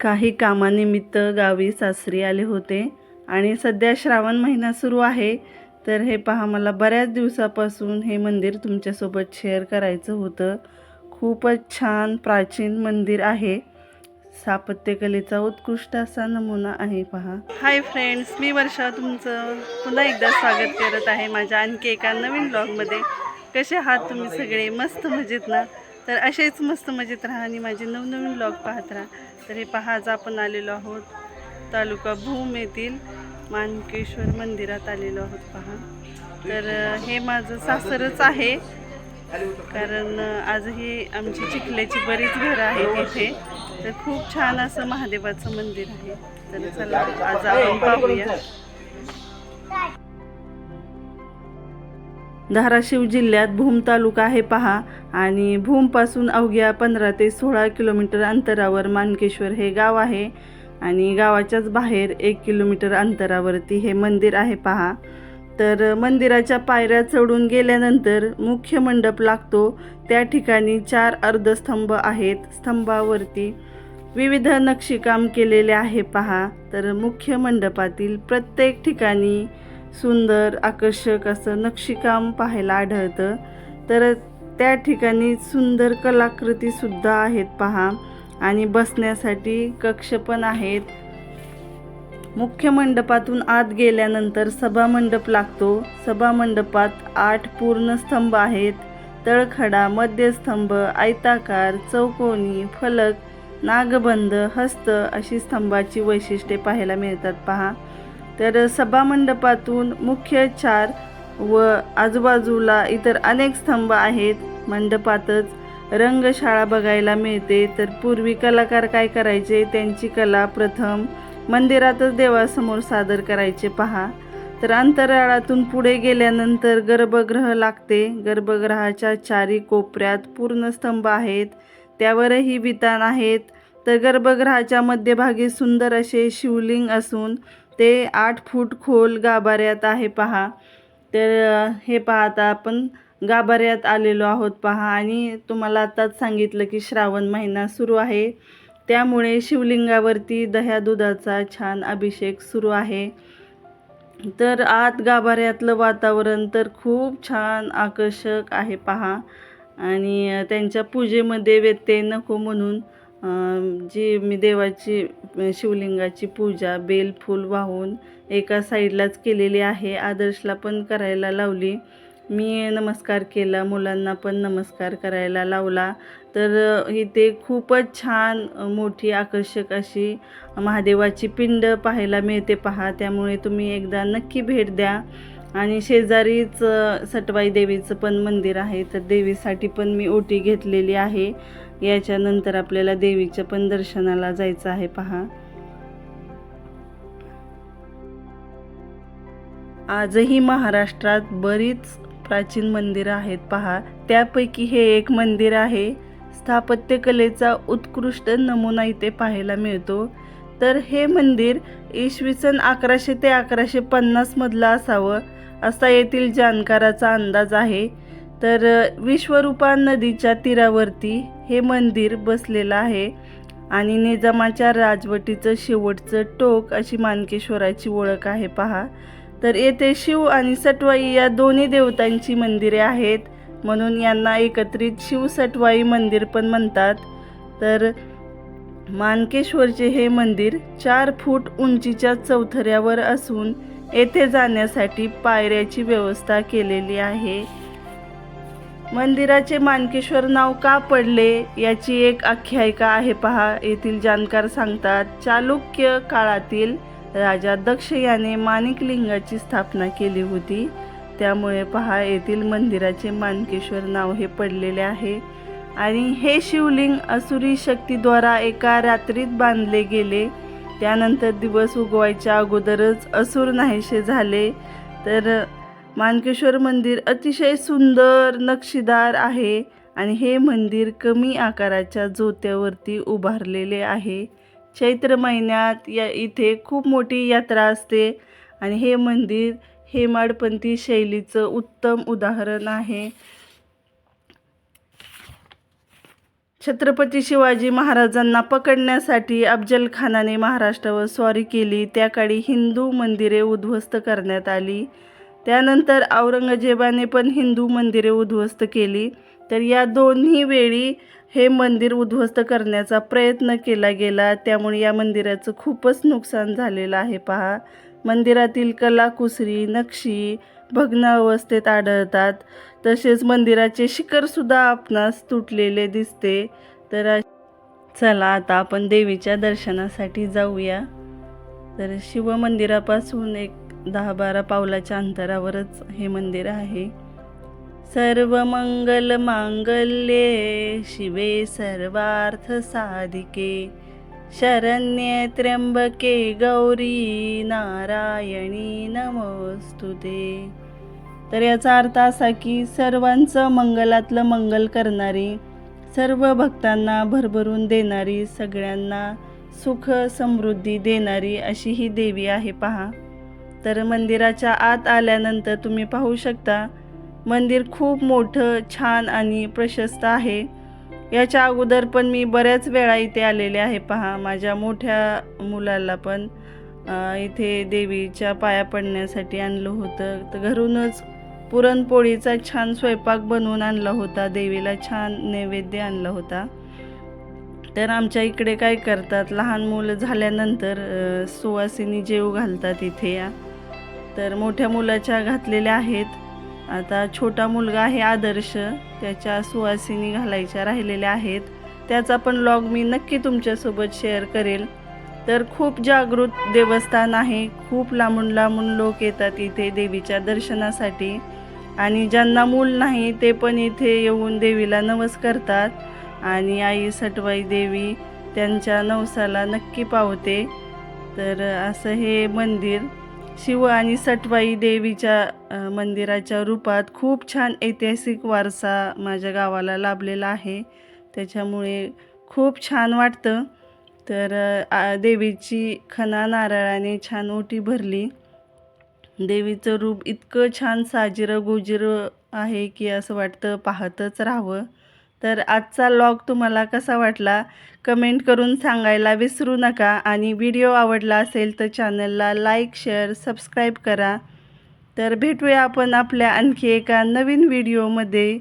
काही कामानिमित्त गावी सासरी आले होते आणि सध्या श्रावण महिना सुरू आहे. तर हे पहा मला बऱ्याच दिवसापासून हे मंदिर तुमच्यासोबत शेअर करायचं होतं. खूपच छान प्राचीन मंदिर आहे. स्थापत्यकलेचा उत्कृष्ट असा नमुना आहे पहा. हाय फ्रेंड्स मी वर्षा तुमचं पुन्हा एकदा स्वागत करत आहे माझ्या आणखी एका नवीन ब्लॉगमध्ये कसे आहात तुम्ही सगळे? मस्त मजेत ना? तर असेच मस्त मजेत राहा आणि माझे नवनवीन ब्लॉग पाहत राहा. तर हे पहा आज आपण आलेलो आहोत तालुका भूम येथील मानकेश्वर मंदिरात आलेलो आहोत पहा. तर हे माझं सासरच आहे. कारण आजही आमची चिखल्याची बरीच घरं आहेत इथे. तर खूप छान असं महादेवाचं मंदिर आहे. तर चला आज आपण पाहूया. धाराशिव जिल्ह्यात भूम तालुका आहे पहा. आणि भूमपासून अवघ्या पंधरा ते सोळा किलोमीटर अंतरावर मानकेश्वर हे गाव आहे. आणि गावाच्याच बाहेर एक किलोमीटर अंतरावरती हे मंदिर आहे पहा. तर मंदिराच्या पायऱ्या चढून गेल्यानंतर मुख्य मंडप लागतो. त्या ठिकाणी चार अर्धस्तंभ आहेत. स्तंभावरती विविध नक्षीकाम केलेले आहे पहा. तर मुख्य मंडपातील प्रत्येक ठिकाणी सुंदर आकर्षक असं नक्षीकाम पाहायला आढळतं. तर त्या ठिकाणी सुंदर कलाकृतीसुद्धा आहेत पहा. आणि बसण्यासाठी कक्ष पण आहेत. मुख्य मंडपातून आत गेल्यानंतर सभामंडप लागतो. सभामंडपात आठ पूर्ण स्तंभ आहेत. तळखडा मध्यस्तंभ आयताकार चौकोनी फलक नागबंध हस्त अशी स्तंभाची वैशिष्ट्ये पाहायला मिळतात पहा. तर सभामंडपातून मुख्य चार व आजूबाजूला इतर अनेक स्तंभ आहेत. मंडपातच रंगशाळा बघायला मिळते. तर पूर्वी कलाकार काय करायचे? त्यांची कला प्रथम मंदिरातच देवासमोर सादर करायचे. पहा. तर अंतराळातून पुढे गेल्यानंतर गर्भगृह लागते. गर्भगृहाच्या चारी कोपऱ्यात पूर्ण स्तंभ आहेत. त्यावरही वितान आहेत. तर गर्भगृहाच्या मध्यभागी सुंदर असे शिवलिंग असून ते आठ फूट खोल गाभाऱ्यात आहे पहा. तर हे पाहता आपण गाभाऱ्यात आलेलो आहोत पहा आणि तुम्हाला आत्ताच सांगितलं की श्रावण महिना सुरू आहे. त्यामुळे शिवलिंगावरती दह्या दुधाचा छान अभिषेक सुरू आहे. तर आत गाभाऱ्यातलं वातावरण तर खूप छान आकर्षक आहे पहा. आणि त्यांच्या पूजेमध्ये व्यत्यय नको म्हणून जी मी देवाची शिवलिंगाची पूजा बेलफूल वाहून एका साईडलाच केलेली आहे. आदर्शला पण करायला लावली. मी नमस्कार केला मुलांना पण नमस्कार करायला लावला. तर इथे खूपच छान मोठी आकर्षक अशी महादेवाची पिंड पाहायला मिळते पहा. त्यामुळे तुम्ही एकदा नक्की भेट द्या. आणि शेजारीच सटवाई देवीचं पण मंदिर आहे. तर देवीसाठी पण मी ओटी घेतलेली आहे. याच्यानंतर आपल्याला देवीच्या पण दर्शनाला जायचं आहे पहा. आजही महाराष्ट्रात बरीच प्राचीन मंदिरं आहेत पहा. त्यापैकी हे एक मंदिर आहे. स्थापत्यकलेचा उत्कृष्ट नमुना इथे पाहायला मिळतो. तर हे मंदिर इसवी सन अकराशे ते अकराशे पन्नासमधलं असावं. असा येथील जाणकाराचा अंदाज आहे तर विश्वरूपा नदीच्या तीरावरती हे मंदिर बसलेलं आहे आणि निजामाच्या राजवटीचं शेवटचं टोक अशी मानकेश्वराची ओळख आहे. पहा तर येथे शिव आणि सटवाई या दोन्ही देवतांची मंदिरे आहेत म्हणून यांना एकत्रित शिव सटवाई मंदिर पण म्हणतात. तर मानकेश्वरचे हे मंदिर चार फूट उंचीच्या चौथऱ्यावर असून येथे जाण्यासाठी पायऱ्याची व्यवस्था केलेली आहे. मंदिराचे मानकेश्वर नाव का पडले याची एक आख्यायिका आहे पहा. येथील जाणकार सांगतात चालुक्य काळातील राजा दक्ष याने माणिकलिंगाची स्थापना केली होती. त्यामुळे पहा येथील मंदिराचे मानकेश्वर नाव हे पडलेले आहे. आणि हे शिवलिंग असुरी शक्तीद्वारा एका रात्रीत बांधले गेले. त्यानंतर दिवस उगवायच्या अगोदरच असुर नाहीसे झाले. तर मानकेश्वर मंदिर अतिशय सुंदर नक्षीदार आहे आणि हे मंदिर कमी आकाराच्या जोत्यावरती उभारलेले आहे. चैत्र महिन्यात या इथे खूप मोठी यात्रा असते आणि हे मंदिर हेमाडपंथी शैलीचं उत्तम उदाहरण आहे. छत्रपती शिवाजी महाराजांना पकडण्यासाठी अफजलखानाने महाराष्ट्रावर स्वारी केली. त्या काळी हिंदू मंदिरे उद्ध्वस्त करण्यात आली. त्यानंतर औरंगजेबाने पण हिंदू मंदिरे उद्ध्वस्त केली. तर या दोन्ही वेळी हे मंदिर उद्ध्वस्त करण्याचा प्रयत्न केला गेला. त्यामुळे या मंदिराचं खूपच नुकसान झालेलं आहे पहा. मंदिरातील कलाकुसरी नक्षी भग्न अवस्थेत आढळतात. तसेच मंदिराचे शिखरसुद्धा आपणास तुटलेले दिसते. तर चला आता आपण देवीच्या दर्शनासाठी जाऊया. तर शिवमंदिरापासून एक दहा बारा पावलाच्या अंतरावरच हे मंदिर आहे. सर्व मंगल मांगल्ये शिवे सर्वार्थ साधिके. शरण्ये त्र्यंबके गौरी नारायणी नमोस्तुते. तर याचा अर्थ असा की सर्वांचं मंगलातलं मंगल करणारी सर्व भक्तांना भरभरून देणारी सगळ्यांना सुख समृद्धी देणारी अशी ही देवी आहे पहा. तर मंदिराच्या आत आल्यानंतर तुम्ही पाहू शकता मंदिर खूप मोठं छान आणि प्रशस्त आहे. याच्या अगोदर पण मी बऱ्याच वेळा इथे आलेले आहे पहा माझ्या मोठ्या मुलाला पण इथे देवीच्या पाया पडण्यासाठी आणलं होतं. तर घरूनच पुरणपोळीचा छान स्वयंपाक बनवून आणला होता. देवीला छान नैवेद्य आणला होता. तर आमच्या इकडे काय करतात लहान मुलं झाल्यानंतर सुवासिनी जेव घालतात इथे. या तर मोठ्या मुलाच्या घातलेल्या आहेत. आता छोटा मुलगा आहे आदर्श त्याच्या सुवासिनी घालायच्या राहिलेल्या आहेत. त्याचा पण लॉग मी नक्की तुमच्यासोबत शेअर करेल. तर खूप जागृत देवस्थान आहे. खूप लांबून लांबून लोक येतात इथे देवीच्या दर्शनासाठी. आणि ज्यांना मूल नाही ते पण इथे येऊन देवीला नवस करतात आणि आई सटवाई देवी त्यांच्या नवसाला नक्की पावते. तर असं हे मंदिर शिव आणि सटवाई देवीच्या मंदिराच्या रूपात खूप छान ऐतिहासिक वारसा माझ्या गावाला लाभलेला आहे. त्याच्यामुळे खूप छान वाटतं. तर आ- देवीची खना नारळाने छान ओटी भरली. देवीचं रूप इतकं छान साजिरं गोजिरं आहे की असं वाटतं पाहतच राहावं. तर आजचा लॉग तुम्हाला कसा वाटला? कमेंट करून सांगायला विसरू नका आणि व्हिडिओ आवडला असेल तर चॅनलला लाईक शेअर सबस्क्राईब करा. तर भेटूया आपण आपल्या आणखी एका नवीन व्हिडिओमध्ये